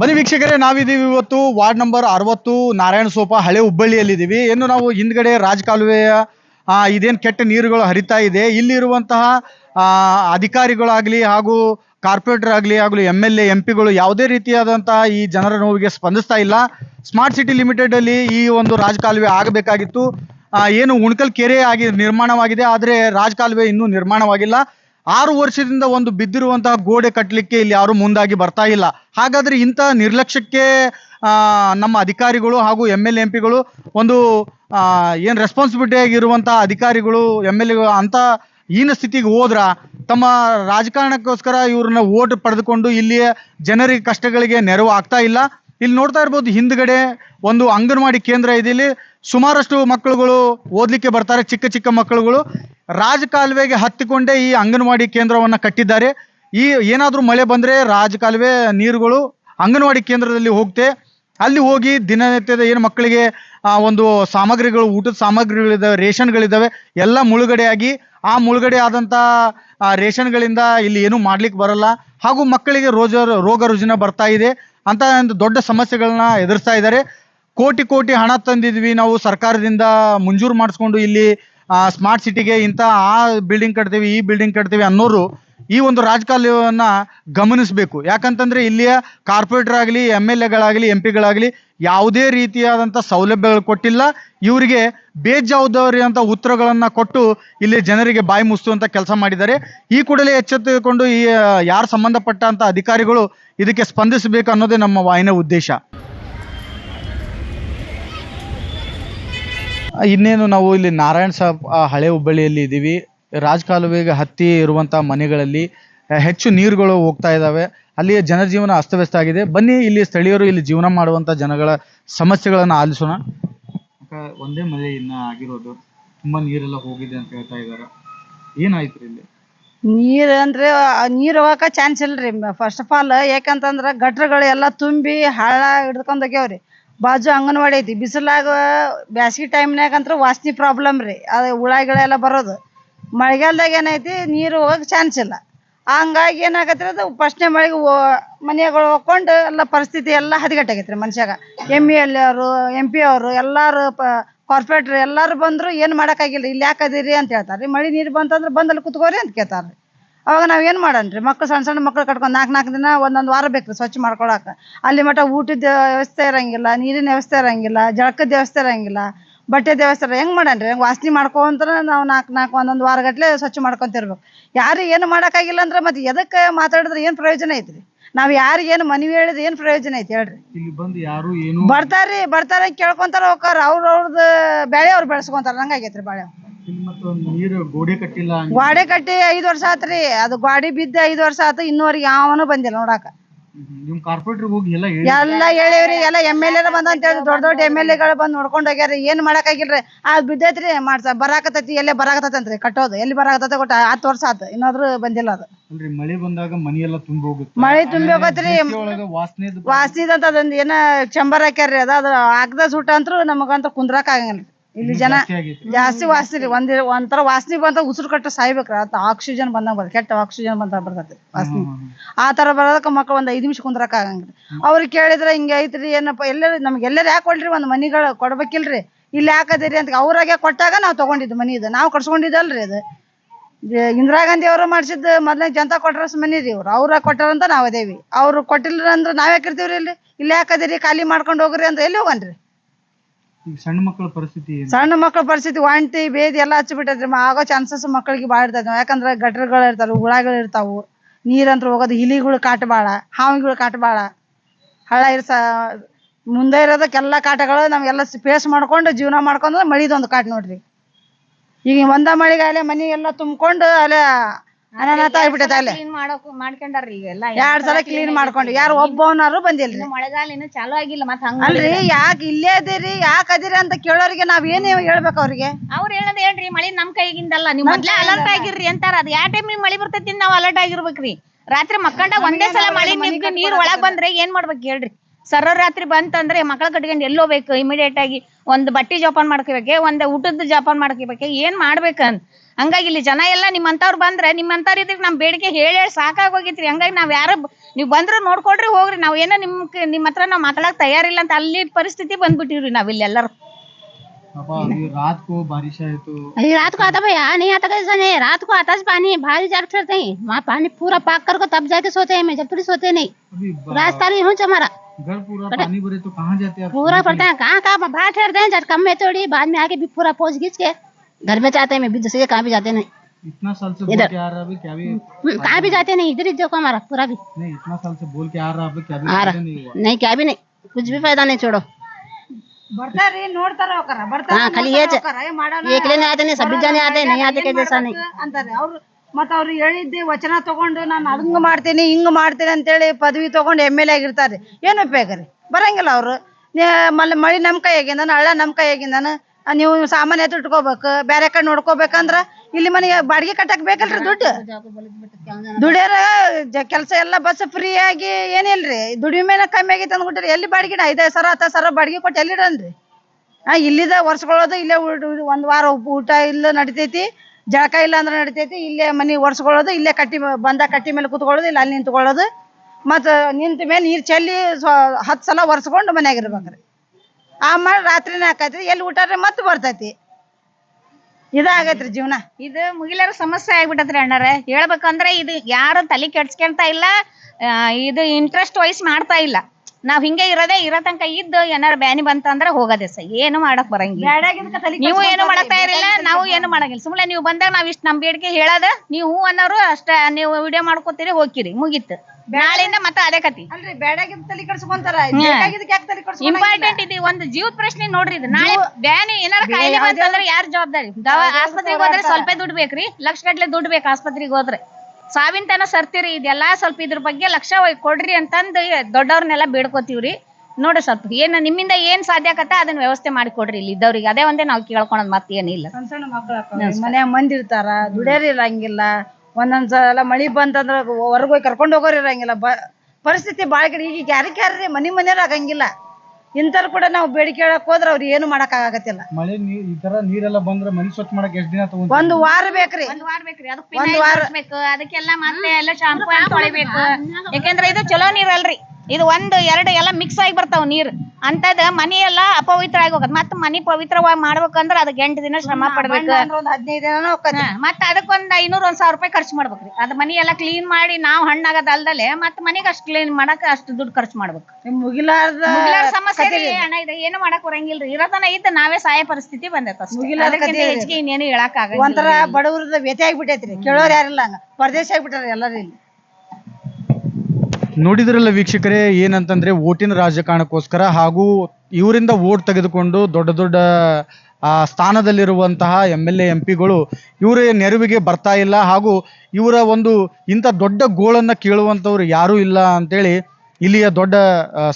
ಬನ್ನಿ ವೀಕ್ಷಕರೇ ನಾವಿದೀವಿ ಇವತ್ತು ವಾರ್ಡ್ ನಂಬರ್ ಅರವತ್ತು ನಾರಾಯಣ ಸೋಪ ಹಳೆ ಹುಬ್ಬಳ್ಳಿಯಲ್ಲಿದ್ದೀವಿ. ಏನು ನಾವು ಹಿಂದ್ಗಡೆ ರಾಜಕಾಲುವೆಯ ಇದೇನ್ ಕೆಟ್ಟ ನೀರುಗಳು ಹರಿತಾ ಇದೆ. ಇಲ್ಲಿರುವಂತಹ ಅಧಿಕಾರಿಗಳಾಗಲಿ ಹಾಗೂ ಕಾರ್ಪೊರೇಟರ್ ಆಗಲಿ ಹಾಗೂ ಎಂ ಎಲ್ ಎ, ಎಂ ಯಾವುದೇ ರೀತಿಯಾದಂತಹ ಈ ಜನರ ನೋವಿಗೆ ಸ್ಪಂದಿಸ್ತಾ ಇಲ್ಲ. ಸ್ಮಾರ್ಟ್ ಸಿಟಿ ಲಿಮಿಟೆಡ್ ಅಲ್ಲಿ ಈ ಒಂದು ರಾಜಕಾಲುವೆ ಆಗಬೇಕಾಗಿತ್ತು. ಏನು ಉಣ್ಕಲ್ ಕೆರೆ ಆಗಿ ನಿರ್ಮಾಣವಾಗಿದೆ, ಆದರೆ ರಾಜಕಾಲುವೆ ಇನ್ನೂ ನಿರ್ಮಾಣವಾಗಿಲ್ಲ. ಆರು ವರ್ಷದಿಂದ ಒಂದು ಬಿದ್ದಿರುವಂತಹ ಗೋಡೆ ಕಟ್ಟಲಿಕ್ಕೆ ಇಲ್ಲಿ ಯಾರು ಮುಂದಾಗಿ ಬರ್ತಾ ಇಲ್ಲ. ಹಾಗಾದ್ರೆ ಇಂತಹ ನಿರ್ಲಕ್ಷ್ಯಕ್ಕೆ ನಮ್ಮ ಅಧಿಕಾರಿಗಳು ಹಾಗೂ ಎಂ ಎಲ್ ಎಂ ಪಿಗಳು ಒಂದು ಏನು ರೆಸ್ಪಾನ್ಸಿಬಿಲಿಟಿ ಆಗಿರುವಂತಹ ಅಧಿಕಾರಿಗಳು ಎಂ ಎಲ್ ಎ ಅಂತ ಈನ ಸ್ಥಿತಿಗೆ ಹೋದ್ರ ತಮ್ಮ ರಾಜಕಾರಣಕ್ಕೋಸ್ಕರ ಇವ್ರನ್ನ ಓಟ್ ಪಡೆದುಕೊಂಡು ಇಲ್ಲಿಯ ಜನರಿಗೆ ಕಷ್ಟಗಳಿಗೆ ನೆರವು ಆಗ್ತಾ ಇಲ್ಲ. ಇಲ್ಲಿ ನೋಡ್ತಾ ಇರ್ಬೋದು ಹಿಂದ್ಗಡೆ ಒಂದು ಅಂಗನವಾಡಿ ಕೇಂದ್ರ ಇದೆ. ಇಲ್ಲಿ ಸುಮಾರಷ್ಟು ಮಕ್ಕಳುಗಳು ಓದಲಿಕ್ಕೆ ಬರ್ತಾರೆ, ಚಿಕ್ಕ ಚಿಕ್ಕ ಮಕ್ಕಳುಗಳು. ರಾಜಕಾಲುವೆಗೆ ಹತ್ತಿಕೊಂಡೇ ಈ ಅಂಗನವಾಡಿ ಕೇಂದ್ರವನ್ನ ಕಟ್ಟಿದ್ದಾರೆ. ಈ ಏನಾದರೂ ಮಳೆ ಬಂದರೆ ರಾಜಕಾಲುವೆ ನೀರುಗಳು ಅಂಗನವಾಡಿ ಕೇಂದ್ರದಲ್ಲಿ ಹೋಗ್ತೆ. ಅಲ್ಲಿ ಹೋಗಿ ದಿನನಿತ್ಯದ ಏನು ಮಕ್ಕಳಿಗೆ ಒಂದು ಸಾಮಗ್ರಿಗಳು, ಊಟದ ಸಾಮಗ್ರಿಗಳಿದ್ದಾವೆ, ರೇಷನ್ಗಳಿದ್ದಾವೆ, ಎಲ್ಲ ಮುಳುಗಡೆಯಾಗಿ ಆ ಮುಳುಗಡೆ ಆದಂಥ ರೇಷನ್ಗಳಿಂದ ಇಲ್ಲಿ ಏನೂ ಮಾಡ್ಲಿಕ್ಕೆ ಬರಲ್ಲ. ಹಾಗೂ ಮಕ್ಕಳಿಗೆ ರೋಜ, ರೋಗ ರುಜಿನ ಬರ್ತಾ ಇದೆ ಅಂತ ಒಂದು ದೊಡ್ಡ ಸಮಸ್ಯೆಗಳನ್ನ ಎದುರಿಸ್ತಾ ಇದ್ದಾರೆ. ಕೋಟಿ ಕೋಟಿ ಹಣ ತಂದಿದ್ವಿ ನಾವು ಸರ್ಕಾರದಿಂದ, ಮಂಜೂರು ಮಾಡಿಸ್ಕೊಂಡು ಇಲ್ಲಿ ಸ್ಮಾರ್ಟ್ ಸಿಟಿಗೆ ಇಂಥ ಆ ಬಿಲ್ಡಿಂಗ್ ಕಟ್ತೀವಿ, ಈ ಬಿಲ್ಡಿಂಗ್ ಕಟ್ತೀವಿ ಅನ್ನೋರು ಈ ಒಂದು ರಾಜಕಾಲಯವನ್ನ ಗಮನಿಸಬೇಕು. ಯಾಕಂತಂದ್ರೆ ಇಲ್ಲಿಯ ಕಾರ್ಪೊರೇಟರ್ ಆಗಲಿ ಎಂ ಎಲ್ ಎಗಳಾಗಲಿ ಎಂ ಪಿಗಳಾಗಲಿ ಯಾವುದೇ ರೀತಿಯಾದಂಥ ಸೌಲಭ್ಯಗಳು ಕೊಟ್ಟಿಲ್ಲ. ಇವರಿಗೆ ಬೇಜವಾಬ್ದಾರಿ ಅಂತ ಉತ್ತರಗಳನ್ನು ಕೊಟ್ಟು ಇಲ್ಲಿ ಜನರಿಗೆ ಬಾಯಿ ಮುಚ್ಚುವಂತ ಕೆಲಸ ಮಾಡಿದ್ದಾರೆ. ಈ ಕೂಡಲೇ ಎಚ್ಚೆತ್ತುಕೊಂಡು ಈ ಯಾರು ಸಂಬಂಧಪಟ್ಟಂತ ಅಧಿಕಾರಿಗಳು ಇದಕ್ಕೆ ಸ್ಪಂದಿಸಬೇಕು ಅನ್ನೋದೇ ನಮ್ಮ ವಾಹಿನಿಯ ಉದ್ದೇಶ. ಇನ್ನೇನು ನಾವು ಇಲ್ಲಿ ನಾರಾಯಣ್ ಸಾಬ್ ಆ, ಹಳೆ ಹುಬ್ಬಳ್ಳಿಯಲ್ಲಿ ಇದ್ದೀವಿ ರಾಜಕಾಲುವೆಗೆ ಹತ್ತಿ ಇರುವಂತ ಮನೆಗಳಲ್ಲಿ ಹೆಚ್ಚು ನೀರುಗಳು ಹೋಗ್ತಾ ಇದ್ದಾವೆ ಅಲ್ಲಿಯ ಜನಜೀವನ ಅಸ್ತವ್ಯಸ್ತ ಆಗಿದೆ. ಬನ್ನಿ ಇಲ್ಲಿ ಸ್ಥಳೀಯರು ಇಲ್ಲಿ ಜೀವನ ಮಾಡುವಂತ ಜನಗಳ ಸಮಸ್ಯೆಗಳನ್ನು ಆಲಿಸೋಣ. ಒಂದೇ ಮಳೆ ಇನ್ನ ಆಗಿರೋದು. ತುಂಬಾ ನೀರೆಲ್ಲ ಹೋಗಿದೆ ಅಂತ ಹೇಳ್ತಾ ಇದ್ದಾರೆ ಏನಾಯ್ತು ಇಲ್ಲಿ? ನೀರ್ ಅಂದ್ರೆ ನೀರ್ ಹೋಗಾಕ ಚಾನ್ಸ್ ಇಲ್ರಿ. ಫಸ್ಟ್ ಆಫ್ ಆಲ್ ಯಾಕಂತಂದ್ರ ಗಟ್ರಗಳು ಎಲ್ಲಾ ತುಂಬಿ ಹಳ್ಳ ಹಿಡ್ಕೊಂಡ್ ಹೋಗ್ಯಾವ್ರಿ. ಬಾಜು ಅಂಗನವಾಡಿ ಐತಿ. ಬಿಸಿಲಾಗ ಬ್ಯಾಸಗಿ ಟೈಮ್ನಾಗ ಅಂತ್ರ ವಾಸನೆ ಪ್ರಾಬ್ಲಮ್ ರೀ. ಅದು ಹುಳಗಳೆಲ್ಲ ಬರೋದು. ಮಳೆಗಾಲದಾಗ ಏನೈತಿ, ನೀರು ಹೋಗಕ್ ಚಾನ್ಸ್ ಇಲ್ಲ. ಹಂಗಾಗಿ ಏನಾಗತ್ತೆ ಅದು ಫಸ್ಟ್ನೇ ಮಳೆಗೆ ಮನೆಗಳು ಹೋಗ್ಕೊಂಡು ಎಲ್ಲ ಪರಿಸ್ಥಿತಿ ಎಲ್ಲ ಹದಗೆಟ್ಟಾಗೈತ್ರಿ ಮನುಷ್ಯಾಗ. ಎಂ ಎಲ್ ಅವರು ಎಂ ಪಿ ಅವರು, ಎಲ್ಲಾರು ಕಾರ್ಪೊರೇಟ್ರ್ ಎಲ್ಲಾರು ಬಂದ್ರು ಏನು ಮಾಡಕ್ಕಾಗಿಲ್ಲ. ಇಲ್ಲಿ ಯಾಕೆ ಅದೀರಿ ಅಂತ ಹೇಳ್ತಾರ್ರಿ. ಮಳೆ ನೀರು ಬಂತಂದ್ರೆ ಬಂದಲ್ಲಿ ಕುತ್ಕೋರಿ ಅಂತ ಕೇಳ್ತಾರ್ರಿ. ಅವಾಗ ನಾವ್ ಏನ್ ರೀ ಮಕ್ಳು ಸಣ್ಣ ಸಣ್ಣ ಮಕ್ಳು ಕಟ್ಕೊಂಡ್ ನಾಲ್ಕು ನಾಲ್ಕು ದಿನ ಒಂದೊಂದು ವಾರ ಬೇಕ್ರಿ ಸ್ವಚ್ಛ ಮಾಡ್ಕೊಳಕ್ಕೆ ಅಲ್ಲಿ ಮಟ್ಟ ಊಟದ ವ್ಯವಸ್ಥೆ ಇರಂಗಿಲ್ಲ ನೀರಿನ ವ್ಯವಸ್ಥೆ ಇರಂಗಿಲ್ಲ ಜಳಕದ ವ್ಯವಸ್ಥೆ ಇರಂಗಿಲ್ಲ. ಬಟ್ಟೆ ವ್ಯವಸ್ಥೆ ಹೆಂಗ್ ಮಾಡನ್ರಿ? ಹೆಂಗ್ ವಾಸನೆ ಮಾಡ್ಕೊಂತ ನಾವು ನಾಲ್ಕು ನಾಲ್ಕು ಒಂದೊಂದ್ ವಾರ ಗಟ್ಲೆ ಸ್ವಚ್ಛ ಮಾಡ್ಕೊಂತಿರ್ಬೇಕು. ಯಾರು ಏನು ಮಾಡೋಕ್ಕಾಗಿಲ್ಲ ಅಂದ್ರೆ ಮತ್ತೆ ಎದಕ್ಕೆ ಮಾತಾಡಿದ್ರೆ ಏನ್ ಪ್ರಯೋಜನ ಐತ್ರಿ? ನಾವ್ ಯಾರು ಏನು ಮನವಿ ಹೇಳಿದ್ರೆ ಏನ್ ಪ್ರಯೋಜನ ಐತಿ ಹೇಳ್ರಿ? ಇಲ್ಲಿ ಬಂದು ಯಾರು ಏನು ಬರ್ತಾರ್ರಿ ಬರ್ತಾರ ಕೇಳ್ಕೊಂತಾರ ಹೋಗ್ತಾರ. ಅವ್ರ ಅವ್ರದ್ದು ಬೆಳೆ ಅವ್ರು ಬೆಳೆಸ್ಕೊಂತಾರ. ಹಂಗಾಗೈತ್ರಿ ಬಾಳೆ ಗೋಡೆ ಕಟ್ಟಿಲ್ಲ ಗೋಡೆ ಕಟ್ಟಿ ಐದ್ ವರ್ಷ ಆತ್ರಿ. ಅದು ಗೋಡೆ ಬಿದ್ದ ಐದ್ ವರ್ಷ ಆತು ಇನ್ನೂವರೆಗೆ ಯಾವನು ಬಂದಿಲ್ಲ ನೋಡಾಕ. ನಿಮ್ ಕಾರ್ಪೊರೇಟರ್ ಹೋಗಿ ಎಲ್ಲ ಹೇಳಿ ಎಲ್ಲ ಹೇಳಿವ್ರಿ ಎಲ್ಲ ಎಂ ಎಲ್ ಎ ಬಂದ ಅಂತ ಹೇಳಿ ದೊಡ್ಡ ದೊಡ್ಡ ಎಂ ಎಲ್ ಎಗಳು ಬಂದ್ ನೋಡ್ಕೊಂಡ್ ಹೋಗ್ಯಾರ ಏನ್ ಮಾಡಕ್ಕಾಗಿಲ್ರಿ ಅದ್ ಬಿದ್ದೈತ್ರಿ ಮಾಡ್ಸ ಬರಾಕತೈತಿ ಎಲ್ಲೇ ಬರಾಕತೈತಂತ್ರಿ ಕಟ್ಟೋದು. ಎಲ್ಲಿ ಬರಾಕತೈತೆ ಕೊಟ್ಟ ಹತ್ತು ವರ್ಷ ಆತು ಇನ್ನಾದ್ರೂ ಬಂದಿಲ್ಲ ಅದು. ಮಳೆ ಬಂದಾಗ ಮನಿ ಎಲ್ಲ ತುಂಬ ಹೋಗುತ್ತೆ ಮಳೆ ತುಂಬಿ ಹೋಗತ್ರಿ ವಾಸನೆ ವಾಸನಿದಂತ ಅದೊಂದ್ ಏನ ಚಂಬರ್ ಹಾಕ್ಯಾರ್ರಿ ಅದ ಅದು ಹಾಕ್ದ ಸುಟ್ಟ ಅಂತ್ರು ನಮಗಂತ ಕುಂದ್ರಾಕ ಆಗಂಗಿಲ್ರಿ. ಇಲ್ಲಿ ಜನ ಜಾಸ್ತಿ ವಾಸನೆ ರೀ ಒಂದ್ ಒಂಥರ ವಾಸನೆ ಬಂತ ಉಸಿರು ಕಟ್ಟ ಸಾಯ್ಬೇಕ್ರ. ಅಂತ ಆಕ್ಸಿಜನ್ ಬಂದಂಗ ಬರ್ತದೆ. ಕೆಟ್ಟ ಆಕ್ಸಿಜನ್ ಬಂದಾಗ ಬರ್ತೈತಿ ವಾಸನೆ. ಆ ತರ ಬರೋದಕ್ಕ ಮಕ್ಳು ಒಂದ್ ಐದ್ ನಿಮಿಷ ಕುಂದ್ರಕ್ ಆಗಂಗಿಲ್ಲ. ಅವ್ರಿಗೆ ಕೇಳಿದ್ರೆ ಹಿಂಗ ಐತ್ರಿ ಏನಪ್ಪ ಎಲ್ಲರೂ ನಮ್ಗೆ ಎಲ್ಲರೂ ಯಾಕೆ ಕೊಡ್ರಿ ಒಂದ್ ಮನಿಗಳು ಕೊಡ್ಬೇಕಿಲ್ರಿ? ಇಲ್ಲಿ ಯಾಕದಿರಿ ಅಂತ ಅವ್ರಾಗೆ ಕೊಟ್ಟಾಗ ನಾವು ತಗೊಂಡಿದ್ದು ಮನಿ ಇದು. ನಾವು ಕಟ್ಸ್ಕೊಂಡಿದ್ದಲ್ರಿ ಇದು ಇದು ಇಂದಿರಾ ಗಾಂಧಿ ಅವರು ಮಾಡಿಸಿದ್ದು ಮೊದ್ಲೇ ಜನತಾ ಕೊಟ್ರಸ್ ಮನಿ ರೀ ಅವ್ರು ಅವ್ರ ಕೊಟ್ಟಾರಂತ ನಾವ್ ಅದೇವಿ. ಅವ್ರು ಕೊಟ್ಟಿಲ್ಲ ಅಂದ್ರೆ ನಾವ್ ಯಾಕಿರ್ತೀವ್ರಿ ಇಲ್ಲಿ? ಇಲ್ಲಿ ಯಾಕದಿರಿ ಖಾಲಿ ಮಾಡ್ಕೊಂಡು ಹೋಗ್ರಿ ಅಂದ್ರೆ ಎಲ್ಲಿ ಹೋಗನ್ರಿ? ಸಣ್ಣ ಮಕ್ಕಳ ಪರಿಸ್ಥಿತಿ ಸಣ್ಣ ಮಕ್ಕಳ ಪರಿಸ್ಥಿತಿ ವಾಂತಿ ಬೇದಿ ಎಲ್ಲ ಹಚ್ಚಿಬಿಟ್ಟೈತ್ರಿ ಮ- ಆಗೋ ಚಾನ್ಸಸ್ ಮಕ್ಕಳಿಗೆ ಭಾಳ ಇರ್ತೈತಿ ಯಾಕಂದ್ರೆ ಗಟ್ರಗಳು ಇರ್ತಾವ, ಹುಳಗಳು ಇರ್ತಾವು. ನೀರಂತ್ರ ಹೋಗೋದು, ಇಲಿಗಳು ಕಾಟ ಬಾಳ ಹಾವಿಗಳು ಕಾಟ ಭಾಳ ಹಳ್ಳ ಇರ್ಸ, ಮುಂದೆ ಇರೋದಕ್ಕೆಲ್ಲ ಕಾಟಗಳು ನಾವೆಲ್ಲ ಫೇಸ್ ಮಾಡ್ಕೊಂಡು, ಜೀವನ ಮಾಡ್ಕೊಂಡು ಮಳಿದೊಂದು ಕಾಟ ನೋಡ್ರಿ. ಈಗ ಒಂದ ಮಳಿಗಾಲೆ ಮನೆ ಎಲ್ಲ ತುಂಬ್ಕೊಂಡು ಅಲ್ಲೇ ಅನಾನಾಥ ಆಗ್ಬಿಟ್ಟೈತೆ ಅಲ್ಲೇ ಕ್ಲೀನ್ ಮಾಡಕ್ ಮಾಡ್ಕೊಂಡಾರ್ರಿ ಈಗ ಎಲ್ಲ ಎರಡ್ ಸಲ ಕ್ಲೀನ್ ಮಾಡ್ಕೊಂಡು ಯಾರು ಒಬ್ಬವನಾರು ಬಂದಿಲ್ರಿ. ಮಳೆಗಾಲ ಇನ್ನೂ ಚಾಲು ಆಗಿಲ್ಲ ಮತ್ತ್ ಹಂಗ ಅಲ್ರಿ ಯಾಕೆ ಇಲ್ಲೇ ಅದಿರಿ ಯಾಕೆ ಅದಿರಿ ಅಂತ ಕೇಳೋರಿಗೆ ನಾವ್ ಏನ್ ಹೇಳ್ಬೇಕು ಅವ್ರಿಗೆ? ಅವ್ರ ಹೇಳದ್ ಹೇಳ್ರಿ ಮಳಿ ನಮ್ ಕೈಗಿಂದಲ್ಲ. ನೀವ್ ಮೊದ್ಲೇ ಅಲರ್ಟ್ ಆಗಿರ್ರಿ ಅಂತಾರ ಅದ್ ಯಾವ ಟೈಮ್ ಮಳಿ ಬರ್ತೈತಿ ನಾವ್ ಅಲರ್ಟ್ ಆಗಿರ್ಬೇಕ್ರಿ. ರಾತ್ರಿ ಮಕ್ಕಂಡ ಒಂದೇ ಸಲ ಮಳಿ ನಿಂತು ನೀರ್ ಒಳಗ್ ಬಂದ್ರೆ ಏನ್ ಮಾಡ್ಬೇಕು ಹೇಳ್ರಿ. ಸರ ರಾತ್ರಿ ಬಂತಂದ್ರೆ ಮಕ್ಕಳ ಕಟ್ಕೊಂಡು ಎಲ್ಲೋಬೇಕು ಇಮಿಡಿಯೇಟ್ ಆಗಿ ಒಂದ್ ಬಟ್ಟಿ ಜೋಪಾನ ಮಾಡ್ಕೋಬೇಕೆ ಒಂದ್ ಊಟದ ಜೋಪಾನ ಮಾಡ್ಕೋಬೇಕೆ ಏನ್ ಮಾಡ್ಬೇಕಂತ ಹಂಗಾಗಿ ಇಲ್ಲಿ ಜನ ಎಲ್ಲ ನಿಮ್ಮಂತವ್ರು ಬಂದ್ರೆ ನಿಮ್ಮಂತವ್ರ ಇದ್ರೆ ನಮ್ ಬೇಡಿಕೆ ಹೇಳಿ ಹೇಳಿ ಸಾಕಾಗೋಗಿತ್ರಿ ಹಂಗಾಗಿ ನಾವ್ ಯಾರ ನೀವು ಬಂದ್ರು ನೋಡ್ಕೊಡ್ರಿ ಹೋಗ್ರಿ ನಾವ್ ಏನೋ ನಿಮ್ ಕ- ನಿಮ್ ಹತ್ರ ನಾವ್ ಮಾತಾಡಕ್ ತಯಾರಿಲ್ಲ ಅಂತ ಅಲ್ಲಿ ಪರಿಸ್ಥಿತಿ ಬಂದ್ಬಿಟ್ಟಿವ್ರಿ ನಾವ್ ಇಲ್ಲಿ ಎಲ್ಲರೂ पापा अभी रात को बारिश है तो अरे रात को आता भाई यहाँ नहीं आता कैसा नहीं रात को आता है पानी भारी जाग चढ़ते हैं वहाँ पानी पूरा पाक कर को तब जाके सोते हैं मैं जब थोड़ी सोते नहीं अभी ब- रास्ता नहीं हूँ हमारा घर पूरा पानी भरे तो कहाँ जाते हैं आप? पूरा पड़ता है कहाँ कहाँ बाहर ठहरते हैं जब कम में थोड़ी बाद में आके भी पूरा पोछ खींच के घर में चाहते हैं दूसरे के कहा भी जाते नहीं। इतना साल से बोल के आ रहा है क्या भी हम्म, कहा भी जाते नहीं इधर ही देखो हमारा पूरा भी। नहीं इतना साल से बोल के आ रहा है नहीं क्या भी नहीं कुछ भी फ़ायदा नहीं छोड़ो। बढ़ता रे नोड़ता करा बढ़ता हाँ, खाली ना एकले नहीं आते नहीं सभी जाने आते नहीं आते के जैसा नहीं। अंतर और ಮತ್ತ ಅವ್ರು ಹೇಳಿದ್ದೆ ವಚನ ತಗೊಂಡು ನಾನು ಹಂಗ ಮಾಡ್ತೇನೆ ಹಿಂಗ್ ಮಾಡ್ತೇನೆ ಅಂತ ಹೇಳಿ ಪದವಿ ತಗೊಂಡು ಎಮ್ ಎಲ್ ಆಗಿರ್ತಾರೆ ಏನು ಉಪಯೋಗ ರೀ ಬರಂಗಿಲ್ಲ ಅವರು. ಮಳೆ ನಮ್ಮ ನೀವು ಸಾಮಾನ್ಯ ಎತ್ತು ಇಟ್ಕೋಬೇಕು ಬೇರೆ ಕಡೆ ನೋಡ್ಕೋಬೇಕಂದ್ರ ಇಲ್ಲಿ ಮನೆಗೆ ಬಾಡಿಗೆ ಕಟ್ಟಕ್ ಬೇಕಲ್ರಿ ದುಡ್ಡು? ದುಡಿಯೋರ ಕೆಲಸ ಎಲ್ಲ ಬಸ್ ಫ್ರೀ ಆಗಿ ಏನಿಲ್ರಿ? ದುಡಿಮೆ ಕಮ್ಮಿ ಆಗಿ ಅಂದ್ಬಿಟ್ರಿ ಎಲ್ಲಿ ಬಾಡಿಗೆ ಐದೈದು ಸಾವಿರ ಹತ್ತು ಸಾವಿರ ಬಾಡಿಗೆ ಕೊಟ್ಟು ಎಲ್ಲಿಡನ್ರಿ ಹಾ, ಇಲ್ಲಿದ ವರ್ಷಗಳೋದು ಇಲ್ಲೇ ಒಂದ್ ವಾರ ಊಟ ಇಲ್ಲ ನಡಿತೈತಿ, ಜಳಕ ಇಲ್ಲ ಅಂದ್ರೆ ನಡಿತೈತಿ, ಇಲ್ಲೇ ಮನಿ ಒರ್ಸ್ಕೊಳ್ಳೋದು ಇಲ್ಲೇ ಕಟ್ಟಿ, ಬಂದ ಕಟ್ಟಿ ಮೇಲೆ ಕುತ್ಕೊಳ್ಳೋದು, ಇಲ್ಲ ಅಲ್ಲಿ ನಿಂತ್ಕೊಳ್ಳೋದು, ಮತ್ತ ನಿಂತ ಮೇಲೆ ನೀರ್ ಚೆಲ್ಲಿ ಹತ್ತು ಸಲ ಒರ್ಸ್ಕೊಂಡು ಮನ್ಯಾಗ ಇರ್ಬೇಕ್ರಿ. ಆಮೇಲೆ ರಾತ್ರಿನ ಆಕೈತಿ ಎಲ್ಲಿ ಊಟ ಮತ್ತೆ ಬರ್ತೈತಿ. ಇದಾಗೈತ್ರಿ ಜೀವನ. ಇದು ಮುಗಿಲಾರ ಸಮಸ್ಯೆ ಆಗ್ಬಿಟ್ಟತ್ರಿ ಅಣ್ಣಾರ. ಹೇಳ್ಬೇಕಂದ್ರೆ ಇದು ಯಾರು ತಲೆ ಕೆಡ್ಸ್ಕೊಂತ ಇಲ್ಲ ಆ, ಇದು ಇಂಟ್ರೆಸ್ಟ್ ವೈಸ್ ಮಾಡ್ತಾ ಇಲ್ಲ. ನಾವ್ ಹಿಂಗೆ ಇರೋದೇ ಇರೋ ತನಕ ಇದ್ದು ಏನಾರ ಬ್ಯಾನಿ ಬಂತಂದ್ರೆ ಹೋಗೋದೇ ಸರ್ ಏನು ಮಾಡಕ್ ಬರಂಗಿಲ್ಲ. ನೀವು ಏನು ಮಾಡಕ್ತಾ ಇರಲಿಲ್ಲ ನಾವು ಏನು ಮಾಡಂಗಿಲ್ಲ. ಸುಮ್ನೆ ನೀವು ಬಂದಾಗ ನಾವ್ ಇಷ್ಟ ನಮ್ ಬೇಡಿಕೆ ಹೇಳದ ನೀವು ಹೂ ಅನ್ನೋರು ಅಷ್ಟ ನೀವು ವಿಡಿಯೋ ಮಾಡ್ಕೊತೀರಿ ಹೋಗ್ತೀರಿ. ಮುಗೀತು. ನಾಳೆಯಿಂದ ಮತ್ತೆ ಅದೇ ಕತಿ ಅಲ್ರಿ ಬೇಡಾಗಿದ್ ತಲಿ ಕಡ್ಸ್ಕೊಂತಾರ. ಬೇಕಾಗಿದ್ದಕ್ಕೆ ಯಾಕೆ ತಲಿ ಕಡ್ಸ್ಕೊಂಡ್ ಇಂಪಾರ್ಟೆಂಟ್ ಇದು ಒಂದು ಜೀವದ ಪ್ರಶ್ನೆ ನೋಡ್ರಿ ಇದು. ನಾಳೆ ಬ್ಯಾನಿ ಏನಾರ ಕಾಯಿಲೆ ಬಂತಂದ್ರೆ ಯಾರ್ ಜವಾಬ್ದಾರಿ? ದವಾ ಆಸ್ಪತ್ರೆಗೆ ಹೋದ್ರೆ ಸ್ವಲ್ಪ ದುಡ್ಡು ಬೇಕ್ರಿ. ಲಕ್ಷ ಗಟ್ಲೆ ದುಡ್ಡು ಬೇಕು ಆಸ್ಪತ್ರೆಗೆ ಹೋದ್ರೆ. ಸಾವಿನ ತನ ಸರ್ತಿರಿ ಇದೆಲ್ಲಾ ಸ್ವಲ್ಪ ಇದ್ರ ಬಗ್ಗೆ ಲಕ್ಷ ಕೊಡ್ರಿ ಅಂತಂದು ದೊಡ್ಡವ್ರನ್ನೆಲ್ಲ ಬೇಡ್ಕೋತೀವ್ರಿ. ನೋಡ್ರಿ ಸ್ವಲ್ಪ ಏನ ನಿಮ್ಮಿಂದ ಏನ್ ಸಾಧ್ಯ ಆಗತ್ತ ಅದನ್ನ ವ್ಯವಸ್ಥೆ ಮಾಡಿ ಕೊಡ್ರಿ ಇಲ್ಲಿ ಇದ್ದವ್ರಿಗೆ. ಅದೇ ಒಂದೇ ನಾವು ಕೇಳ್ಕೊಳೋದ್ ಸಣ್ಣ ಸಣ್ಣ ಮಕ್ಳು ಮನ್ಯಾಗ ಮಂದಿ ಇರ್ತಾರ ದುಡಿಯೋರ್ ಇರಂಗಿಲ್ಲ. ಒಂದೊಂದ್ ಸಲ ಮಳಿ ಬಂತಂದ್ರ ಹೊರಗ್ ಹೋಗಿ ಕರ್ಕೊಂಡ್ ಹೋಗೋರ್ ಇರಂಗಿಲ್ಲ. ಬ ಪರಿಸ್ಥಿತಿ ಬಾಳ ಕಡೆ ಈಗ ಯಾರಿಗೆ ಯಾರ್ರಿ ಮನಿ ಮನೆಯವ್ರ ಆಗಂಗಿಲ್ಲ. ಇಂಥವ್ರು ಕೂಡ ನಾವು ಬೇಡಿಕೆ ಹೇಳಕ್ ಹೋದ್ರ ಅವ್ರು ಏನು ಮಾಡಕ್ ಆಗತ್ತಿಲ್ಲ ಮಳೆ ನೀರ್ ಈ ತರ ನೀರೆಲ್ಲ ಬಂದ್ರೆ ಮನೆ ಸ್ವಚ್ಛ ಮಾಡಕ್ ಎಷ್ಟ್ ದಿನ ತಗೊಂಡ್ ಒಂದ್ ವಾರ ಬೇಕ್ರಿ. ಒಂದ್ ವಾರ ಬೇಕ್ರಿ. ಅದಕ್ಕೆ ವಾರ. ಅದಕ್ಕೆಲ್ಲ ಮತ್ತೆ ಎಲ್ಲ ಶಾಂಪೂ ತೊಳಿಬೇಕು. ಯಾಕೆಂದ್ರೆ ಇದು ಚಲೋ ನೀರಲ್ರಿ. ಇದು ಒಂದು ಎರಡು ಎಲ್ಲ ಮಿಕ್ಸ್ ಆಗಿ ಬರ್ತಾವ ನೀರ್. ಅಂತದ ಮನಿ ಎಲ್ಲ ಅಪವಿತ್ರ ಆಗಿ ಹೋಗತ್ ಮತ್ತ ಮನಿ ಪವಿತ್ರವಾಗಿ ಮಾಡ್ಬೇಕಂದ್ರ ಅದಕ್ಕೆ ಎಂಟು ದಿನ ಶ್ರಮ ಪಡ್ಬೇಕು. ಮತ್ತ ಅದಕ್ಕೊಂದ್ ಐನೂರ್ ಒಂದ್ ಸಾವಿರ ರೂಪಾಯಿ ಖರ್ಚು ಮಾಡ್ಬೇಕ್ರಿ. ಅದ್ ಮನಿ ಎಲ್ಲ ಕ್ಲೀನ್ ಮಾಡಿ ನಾವ್ ಹಣ್ಣಾಗದ ಅಲ್ದಲೆ ಮತ್ತ್ ಮನಿಗ್ ಅಷ್ಟ್ ಕ್ಲೀನ್ ಮಾಡಕ್ ಅಷ್ಟು ದುಡ್ಡು ಖರ್ಚು ಮಾಡ್ಬೇಕು. ಮುಗಿಲಾರ ಸಮಸ್ಯೆ ರೀ ಅಣ್ಣ ಇದೆ ಏನು ಮಾಡಕ್ ಬರಂಗಿಲ್ರಿ. ಇರತನ ಇದ್ದ ನಾವೇ ಸಹಾಯ ಪರಿಸ್ಥಿತಿ ಬಂದೈತ ಹೆಚ್ಚಿಗೆ ಇನ್ನೇನು ಹೇಳಕ್ ಆಗ ಒಂಥರ ಬಡವ್ರದ ವ್ಯತೆ ಆಗ್ಬಿಟ್ಟೈತ್ರಿ. ಕೇಳೋರ್ ಯಾರಿಲ್ಲ ಹಂಗ. ಪರದೇಶ ಆಗ್ಬಿಟ್ಟಾರ ಎಲ್ಲರೂ ಇಲ್ಲಿ. ನೋಡಿದ್ರಲ್ಲ ವೀಕ್ಷಕರೇ ಏನಂತಂದ್ರೆ ಓಟಿನ ರಾಜಕಾರಣಕ್ಕೋಸ್ಕರ ಹಾಗೂ ಇವರಿಂದ ಓಟ್ ತೆಗೆದುಕೊಂಡು ದೊಡ್ಡ ದೊಡ್ಡ ಆ, ಸ್ಥಾನದಲ್ಲಿರುವಂತಹ ಎಂ ಎಲ್ ಎ ಎಂ ಪಿಗಳು ಇವರ ನೆರವಿಗೆ ಬರ್ತಾ ಇಲ್ಲ ಹಾಗೂ ಇವರ ಒಂದು ಇಂಥ ದೊಡ್ಡ ಗೋಳನ್ನು ಕೇಳುವಂಥವ್ರು ಯಾರೂ ಇಲ್ಲ ಅಂತೇಳಿ ಇಲ್ಲಿಯ ದೊಡ್ಡ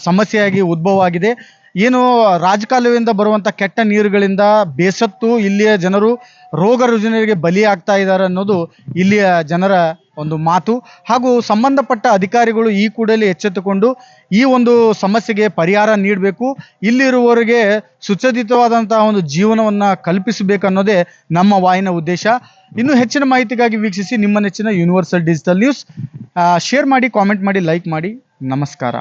ಸಮಸ್ಯೆಯಾಗಿ ಉದ್ಭವ ಆಗಿದೆ ಏನು ರಾಜಕಾಲುವೆಯಿಂದ ಬರುವಂಥ ಕೆಟ್ಟ ನೀರುಗಳಿಂದ ಬೇಸತ್ತು ಇಲ್ಲಿಯ ಜನರು ರೋಗ ರುಜಿನರಿಗೆ ಬಲಿಯಾಗ್ತಾ ಇದ್ದಾರೆ ಅನ್ನೋದು ಇಲ್ಲಿಯ ಜನರ ಒಂದು ಮಾತು. ಹಾಗೂ ಸಂಬಂಧಪಟ್ಟ ಅಧಿಕಾರಿಗಳು ಈ ಕೂಡಲೇ ಎಚ್ಚೆತ್ತುಕೊಂಡು ಈ ಒಂದು ಸಮಸ್ಯೆಗೆ ಪರಿಹಾರ ನೀಡಬೇಕು. ಇಲ್ಲಿರುವವರಿಗೆ ಸುಚದಿತವಾದಂತಹ ಒಂದು ಜೀವನವನ್ನ ಕಲ್ಪಿಸಬೇಕನ್ನೋದೇ ನಮ್ಮ ವಾಹಿನ ಉದ್ದೇಶ. ಇನ್ನು ಹೆಚ್ಚಿನ ಮಾಹಿತಿಗಾಗಿ ವೀಕ್ಷಿಸಿ ನಿಮ್ಮ ನೆಚ್ಚಿನ ಯೂನಿವರ್ಸಲ್ ಡಿಜಿಟಲ್ ನ್ಯೂಸ್ ಶೇರ್ ಮಾಡಿ ಕಾಮೆಂಟ್ ಮಾಡಿ ಲೈಕ್ ಮಾಡಿ. ನಮಸ್ಕಾರ.